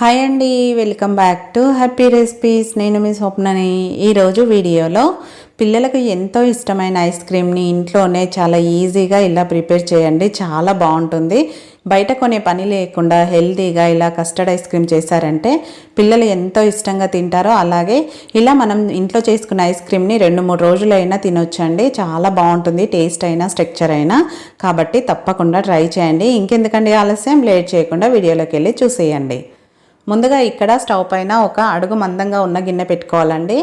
Hi అండి welcome back to happy recipes నేను మీ స్వప్నని ఈరోజు వీడియోలో పిల్లలకు ఎంతో ఇష్టమైన ఐస్ క్రీమ్ని ఇంట్లోనే చాలా ఈజీగా ఇలా ప్రిపేర్ చేయండి. చాలా బాగుంటుంది. బయట కొనే పని లేకుండా హెల్తీగా ఇలా కస్టర్డ్ ఐస్ క్రీమ్ చేశారంటే పిల్లలు ఎంతో ఇష్టంగా తింటారో అలాగే ఇలా మనం ఇంట్లో చేసుకున్న ఐస్ క్రీమ్ని రెండు మూడు రోజులైనా తినొచ్చండి. చాలా బాగుంటుంది టేస్ట్ అయినా స్ట్రక్చర్ అయినా. కాబట్టి తప్పకుండా ట్రై చేయండి. ఇంకెందుకండి ఆలస్యం? లేట్ చేయకుండా వీడియోలోకి వెళ్ళి చూసేయండి. ముందుగా ఇక్కడ స్టవ్ పైన ఒక అడుగు మందంగా ఉన్న గిన్నె పెట్టుకోవాలండి.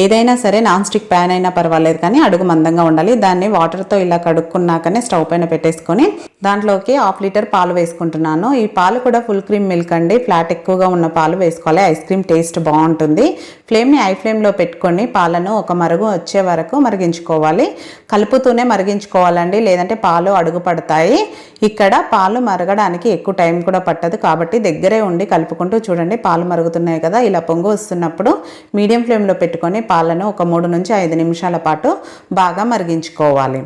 ఏదైనా సరే నాన్ స్టిక్ ప్యాన్ అయినా పర్వాలేదు కానీ అడుగు మందంగా ఉండాలి. దాన్ని వాటర్తో ఇలా కడుక్కున్నాకనే స్టవ్ పైన పెట్టేసుకొని దాంట్లోకి హాఫ్ లీటర్ పాలు వేసుకుంటున్నాను. ఈ పాలు కూడా ఫుల్ క్రీమ్ మిల్క్ అండి. ఫ్లాట్ ఎక్కువగా ఉన్న పాలు వేసుకోవాలి. ఐస్ క్రీమ్ టేస్ట్ బాగుంటుంది. ఫ్లేమ్ని ఐ ఫ్లేమ్లో పెట్టుకొని పాలను ఒక మరుగు వచ్చే వరకు మరిగించుకోవాలి. కలుపుతూనే మరిగించుకోవాలండి. లేదంటే పాలు అడుగు పడతాయి. ఇక్కడ పాలు మరగడానికి ఎక్కువ టైం కూడా పట్టదు కాబట్టి దగ్గరే ఉండి కలుపుకుంటూ చూడండి పాలు మరుగుతున్నాయి కదా ఇలా పొంగు వస్తున్నప్పుడు మీడియం ఫ్లేమ్లో పెట్టుకొని పాలను ఒక మూడు నుంచి ఐదు నిమిషాల పాటు బాగా మరిగించుకోవాలి.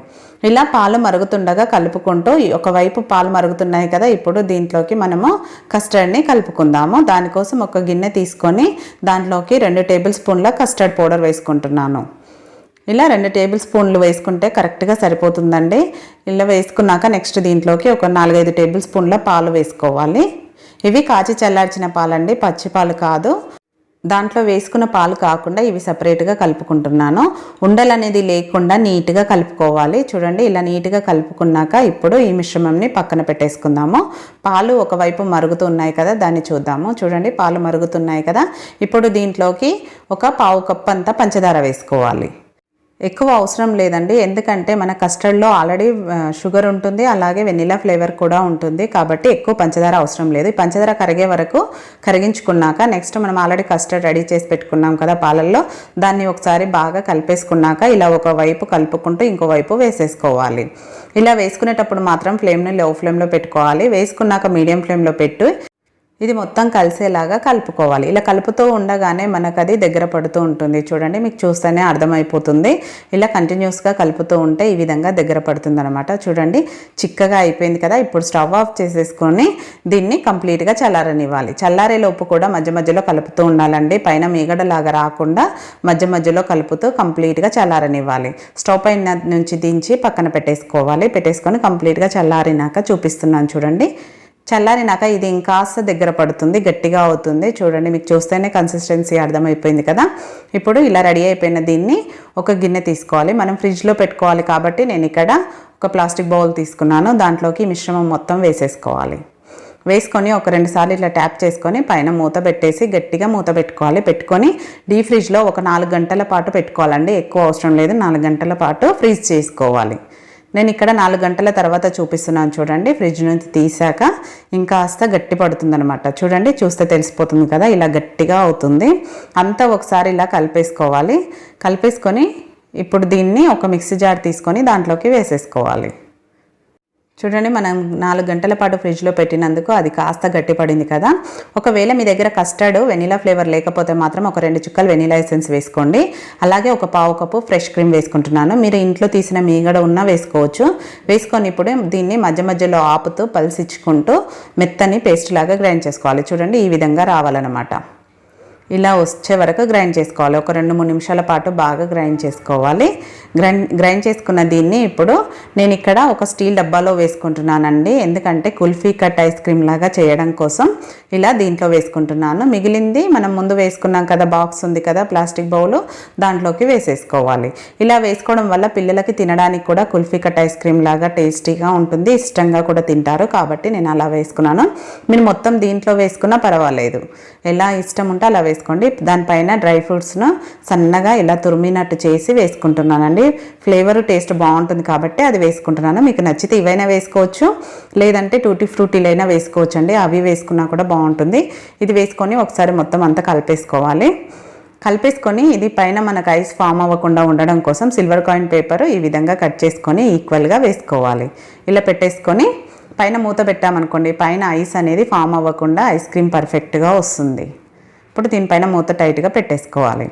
ఇలా పాలు మరుగుతుండగా కలుపుకుంటూ ఒకవైపు పాలు మరుగుతున్నాయి కదా ఇప్పుడు దీంట్లోకి మనము కస్టర్డ్ని కలుపుకుందాము. దానికోసం ఒక గిన్నె తీసుకొని దాంట్లోకి రెండు టేబుల్ స్పూన్ల కస్టర్డ్ పౌడర్ వేసుకుంటున్నాను. ఇలా రెండు టేబుల్ స్పూన్లు వేసుకుంటే కరెక్ట్గా సరిపోతుందండి. ఇలా వేసుకున్నాక నెక్స్ట్ దీంట్లోకి ఒక నాలుగైదు టేబుల్ స్పూన్ల పాలు వేసుకోవాలి. ఇవి కాచి చల్లార్చిన పాలండి పచ్చి పాలు కాదు. దాంట్లో వేసుకున్న పాలు కాకుండా ఇవి సపరేట్గా కలుపుకుంటున్నాను. ఉండలు అనేది లేకుండా నీట్గా కలుపుకోవాలి. చూడండి ఇలా నీట్గా కలుపుకున్నాక ఇప్పుడు ఈ మిశ్రమంని పక్కన పెట్టేసుకుందాము. పాలు ఒకవైపు మరుగుతున్నాయి కదా దాన్ని చూద్దాము. చూడండి పాలు మరుగుతున్నాయి కదా. ఇప్పుడు దీంట్లోకి ఒక పావు కప్పు అంతా పంచదార వేసుకోవాలి. ఎక్కువ అవసరం లేదండి. ఎందుకంటే మన కస్టర్డ్లో ఆల్రెడీ షుగర్ ఉంటుంది అలాగే వెనిలా ఫ్లేవర్ కూడా ఉంటుంది. కాబట్టి ఎక్కువ పంచదార అవసరం లేదు. ఈ పంచదార కరిగే వరకు కరిగించుకున్నాక నెక్స్ట్ మనం ఆల్రెడీ కస్టర్డ్ రెడీ చేసి పెట్టుకున్నాం కదా పాలల్లో దాన్ని ఒకసారి బాగా కలిపేసుకున్నాక ఇలా ఒక వైపు కలుపుకుంటూ ఇంకో వైపు వేసేసుకోవాలి. ఇలా వేసుకునేటప్పుడు మాత్రం ఫ్లేమ్ని లో ఫ్లేమ్లో పెట్టుకోవాలి. వేసుకున్నాక మీడియం ఫ్లేమ్లో పెట్టు. ఇది మొత్తం కలిసేలాగా కలుపుకోవాలి. ఇలా కలుపుతూ ఉండగానే మనకు అది దగ్గర పడుతూ ఉంటుంది. చూడండి మీకు చూస్తేనే అర్థమైపోతుంది. ఇలా కంటిన్యూస్గా కలుపుతూ ఉంటే ఈ విధంగా దగ్గర పడుతుంది అనమాట చూడండి చిక్కగా అయిపోయింది కదా. ఇప్పుడు స్టవ్ ఆఫ్ చేసేసుకొని దీన్ని కంప్లీట్గా చల్లారనివ్వాలి. చల్లారే లోపు కూడా మధ్య మధ్యలో కలుపుతూ ఉండాలండి. పైన మీగడలాగా రాకుండా మధ్య మధ్యలో కలుపుతూ కంప్లీట్గా చల్లారనివ్వాలి. స్టవ్ పైన నుంచి దించి పక్కన పెట్టేసుకోవాలి. పెట్టేసుకొని కంప్లీట్గా చల్లారినాక చూపిస్తున్నాను చూడండి. చల్లారినాక ఇది ఇంకాస్త దగ్గర పడుతుంది గట్టిగా అవుతుంది. చూడండి మీకు చూస్తేనే కన్సిస్టెన్సీ అర్థమైపోయింది కదా? ఇప్పుడు ఇలా రెడీ అయిపోయిన దీన్ని ఒక గిన్నె తీసుకోవాలి. మనం ఫ్రిడ్జ్లో పెట్టుకోవాలి కాబట్టి నేను ఇక్కడ ఒక ప్లాస్టిక్ బౌల్ తీసుకున్నాను. దాంట్లోకి మిశ్రమం మొత్తం వేసేసుకోవాలి. వేసుకొని ఒక రెండు సార్లు ఇట్లా ట్యాప్ చేసుకొని పైన మూత పెట్టేసి గట్టిగా మూత పెట్టుకోవాలి. పెట్టుకొని డీ ఫ్రిడ్జ్లో ఒక నాలుగు గంటల పాటు పెట్టుకోవాలండి. ఎక్కువ అవసరం లేదు. నాలుగు గంటల పాటు ఫ్రీజ్ చేసుకోవాలి. నేను ఇక్కడ నాలుగు గంటల తర్వాత చూపిస్తున్నాను చూడండి. ఫ్రిడ్జ్ నుంచి తీసాక ఇంకాస్త గట్టి పడుతుంది అనమాట చూడండి చూస్తే తెలిసిపోతుంది కదా ఇలా గట్టిగా అవుతుంది. అంతా ఒకసారి ఇలా కలిపేసుకోవాలి. కలిపేసుకొని ఇప్పుడు దీన్ని ఒక మిక్సీ జార్ తీసుకొని దాంట్లోకి వేసేసుకోవాలి. చూడండి మనం నాలుగు గంటల పాటు ఫ్రిడ్జ్లో పెట్టినందుకు అది కాస్త గట్టిపడింది కదా. ఒకవేళ మీ దగ్గర కస్టర్డ్ వెనీలా ఫ్లేవర్ లేకపోతే మాత్రం ఒక రెండు చుక్కలు వెనీలా ఎసెన్స్ వేసుకోండి. అలాగే ఒక పావు కప్పు ఫ్రెష్ క్రీమ్ వేసుకుంటున్నాను. మీరు ఇంట్లో తీసిన మీగడ ఉన్నా వేసుకోవచ్చు. వేసుకొని ఇప్పుడు దీన్ని మధ్య మధ్యలో ఆపుతూ పలిసిచ్చుకుంటూ మెత్తని పేస్ట్ లాగా గ్రైండ్ చేసుకోవాలి. చూడండి ఈ విధంగా రావాలన్నమాట. ఇలా వచ్చే వరకు గ్రైండ్ చేసుకోవాలి. ఒక రెండు మూడు నిమిషాల పాటు బాగా గ్రైండ్ చేసుకోవాలి. గ్రైండ్ గ్రైండ్ చేసుకున్న దీన్ని ఇప్పుడు నేను ఇక్కడ ఒక స్టీల్ డబ్బాలో వేసుకుంటున్నానండి. ఎందుకంటే కుల్ఫీ కట్ ఐస్ క్రీమ్ లాగా చేయడం కోసం ఇలా దీంట్లో వేసుకుంటున్నాను. మిగిలింది మనం ముందు వేసుకున్నాం కదా బాక్స్ ఉంది కదా ప్లాస్టిక్ బౌల్ దాంట్లోకి వేసేసుకోవాలి. ఇలా వేసుకోవడం వల్ల పిల్లలకి తినడానికి కూడా కుల్ఫీ కట్ ఐస్ క్రీమ్ లాగా టేస్టీగా ఉంటుంది. ఇష్టంగా కూడా తింటారు. కాబట్టి నేను అలా వేసుకున్నాను. మీరు మొత్తం దీంట్లో వేసుకున్నా పర్వాలేదు. ఎలా ఇష్టం ఉంటే అలా వేసుకోండి. దానిపైన డ్రై ఫ్రూట్స్ను సన్నగా ఇలా తురిమినట్టు చేసి వేసుకుంటున్నానండి. ఫ్లేవర్ టేస్ట్ బాగుంటుంది కాబట్టి అది వేసుకుంటున్నాను. మీకు నచ్చితే ఇవైనా వేసుకోవచ్చు. లేదంటే టూటీ ఫ్రూటీలైనా వేసుకోవచ్చు అండి అవి వేసుకున్నా కూడా బాగుంటుంది. ఇది వేసుకొని ఒకసారి మొత్తం అంతా కలిపేసుకోవాలి. కలిపేసుకొని ఇది పైన మనకు ఐస్ ఫామ్ అవ్వకుండా ఉండడం కోసం సిల్వర్ కాయిన్ పేపర్ ఈ విధంగా కట్ చేసుకొని ఈక్వల్గా వేసుకోవాలి. ఇలా పెట్టేసుకొని పైన మూత పెట్టామనుకోండి పైన ఐస్ అనేది ఫామ్ అవ్వకుండా ఐస్ క్రీమ్ పర్ఫెక్ట్గా వస్తుంది. ఇప్పుడు దీనిపైన మూత టైట్గా పెట్టేసుకోవాలి.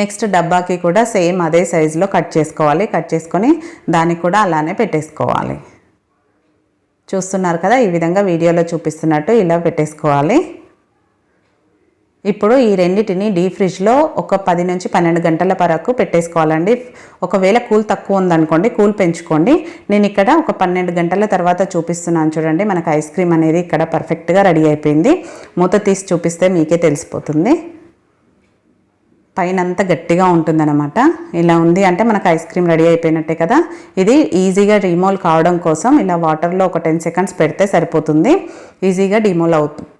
నెక్స్ట్ డబ్బాకి కూడా సేమ్ అదే సైజులో కట్ చేసుకోవాలి. కట్ చేసుకొని దానికి కూడా అలానే పెట్టేసుకోవాలి. చూస్తున్నారు కదా ఈ విధంగా వీడియోలో చూపిస్తున్నట్టు ఇలా పెట్టేసుకోవాలి. ఇప్పుడు ఈ రెండింటిని డీప్ ఫ్రిడ్జ్లో ఒక పది నుంచి పన్నెండు గంటల వరకు పెట్టేసుకోవాలండి. ఒకవేళ కూల్ తక్కువ ఉందనుకోండి కూల్ పెంచుకోండి. నేను ఇక్కడ ఒక పన్నెండు గంటల తర్వాత చూపిస్తున్నాను చూడండి. మనకు ఐస్ క్రీమ్ అనేది ఇక్కడ పర్ఫెక్ట్గా రెడీ అయిపోయింది. మూత తీసి చూపిస్తే మీకే తెలిసిపోతుంది. పైన అంతా గట్టిగా ఉంటుందన్నమాట. ఇలా ఉంది అంటే మనకు ఐస్ క్రీమ్ రెడీ అయిపోయినట్టే కదా. ఇది ఈజీగా డిమోల్ కావడం కోసం ఇలా వాటర్లో ఒక టెన్ సెకండ్స్ పెడితే సరిపోతుంది. ఈజీగా డిమోల్ అవుతుంది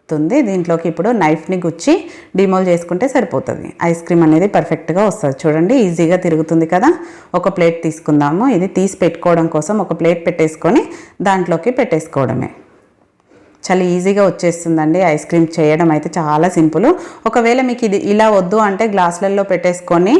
దీంట్లోకి ఇప్పుడు నైఫ్ని గుచ్చి డిమోల్ చేసుకుంటే సరిపోతుంది. ఐస్ క్రీమ్ అనేది పర్ఫెక్ట్గా వస్తుంది. చూడండి ఈజీగా తిరుగుతుంది కదా. ఒక ప్లేట్ తీసుకుందాము. ఇది తీసి పెట్టుకోవడం కోసం ఒక ప్లేట్ పెట్టేసుకొని దాంట్లోకి పెట్టేసుకోవడమే. చాలా ఈజీగా వచ్చేస్తుందండి ఐస్ క్రీమ్ చేయడం అయితే చాలా సింపుల్. ఒకవేళ మీకు ఇది ఇలా వద్దు అంటే గ్లాసులలో పెట్టేసుకొని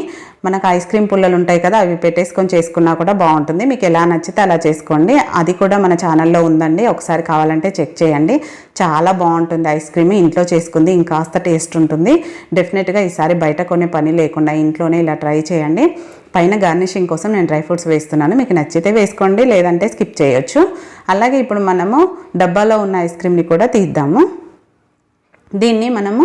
మనకు ఐస్ క్రీమ్ పుల్లలు ఉంటాయి కదా అవి పెట్టేసుకొని చేసుకున్నా కూడా బాగుంటుంది. మీకు ఎలా నచ్చితే అలా చేసుకోండి. అది కూడా మన ఛానల్లో ఉందండి. ఒకసారి కావాలంటే చెక్ చేయండి. చాలా బాగుంటుంది ఐస్ క్రీమ్ ఇంట్లో చేసుకుంది ఇంకాస్త టేస్ట్ ఉంటుంది. డెఫినెట్గా ఈసారి బయట కొనే పని లేకుండా ఇంట్లోనే ఇలా ట్రై చేయండి. పైన గార్నిషింగ్ కోసం నేను డ్రై ఫ్రూట్స్ వేస్తున్నాను. మీకు నచ్చితే వేసుకోండి లేదంటే స్కిప్ చేయొచ్చు. అలాగే ఇప్పుడు మనము డబ్బాలో ఉన్న ఐస్ క్రీమ్ని కూడా తీద్దాము. దీన్ని మనము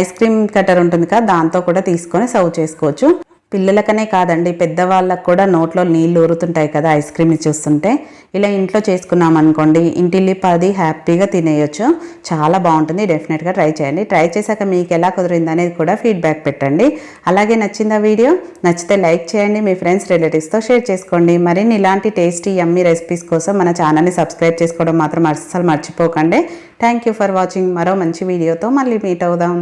ఐస్ క్రీమ్ కట్టర్ ఉంటుంది కదా దాంతో కూడా తీసుకొని సర్వ్ చేసుకోవచ్చు. పిల్లలకనే కాదండి పెద్దవాళ్ళకు కూడా నోట్లో నీళ్ళు ఊరుతుంటాయి కదా ఐస్ క్రీమ్ని చూస్తుంటే. ఇలా ఇంట్లో చేసుకున్నాం అనుకోండి ఇంటిల్లి పది హ్యాపీగా తినేయొచ్చు. చాలా బాగుంటుంది డెఫినెట్గా ట్రై చేయండి. ట్రై చేశాక మీకు ఎలా కుదిరింది అనేది కూడా ఫీడ్బ్యాక్ పెట్టండి. అలాగే నచ్చిందా వీడియో? నచ్చితే లైక్ చేయండి మీ ఫ్రెండ్స్ రిలేటివ్స్తో షేర్ చేసుకోండి. మరిన్ని ఇలాంటి టేస్టీ యమ్మీ రెసిపీస్ కోసం మన ఛానల్ని సబ్స్క్రైబ్ చేసుకోవడం మాత్రం అస్సలు మర్చిపోకండి. Thank you for watching. మరో మంచి వీడియోతో మళ్ళీ మీట్ అవుదాం.